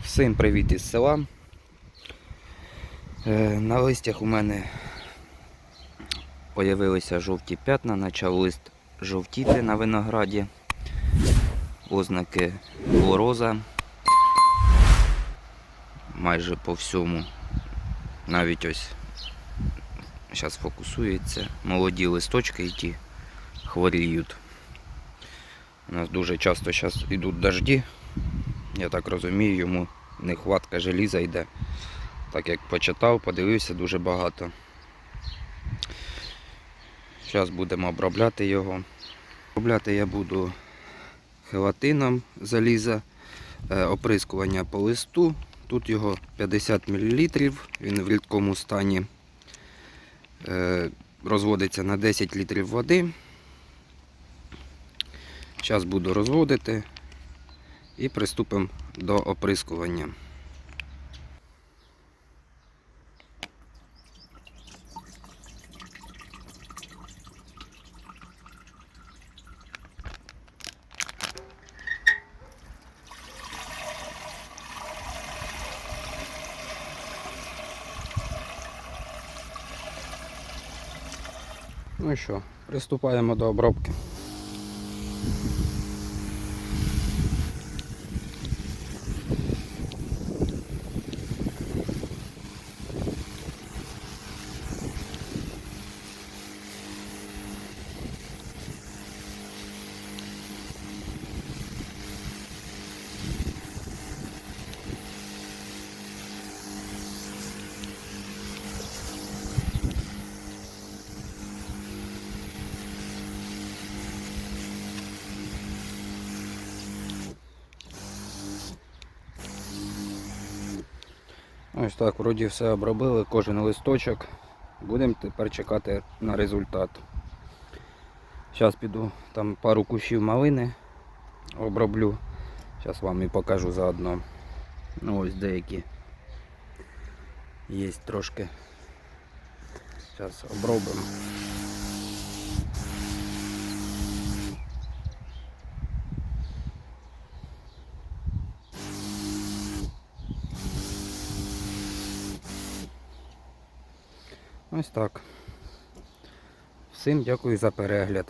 Всім привіт із села. Е, На листях у мене появилися жовті п'ятна, почав лист жовтіти на винограді. Ознаки хлороза. Майже по всьому. Навіть ось зараз фокусується. Молоді листочки і ті хворіють. У нас дуже часто зараз йдуть дожді. Я так розумію, йому нехватка желіза йде. Так як почитав, подивився дуже багато. Зараз будемо обробляти його. Обробляти я буду хелатином заліза, е, оприскування по листу. Тут його 50 мл, він в рідкому стані. Е, Розводиться на 10 літрів води. Зараз буду розводити і приступимо до оприскування. Ну що, приступаємо до обробки. Ось так, вроді все обробили, кожен листочок. Будемо тепер чекати на результат. Зараз піду там пару кущів малини оброблю. Зараз вам і покажу заодно. Ну ось деякі є трошки. Зараз обробимо. Ось так. Всім дякую за перегляд.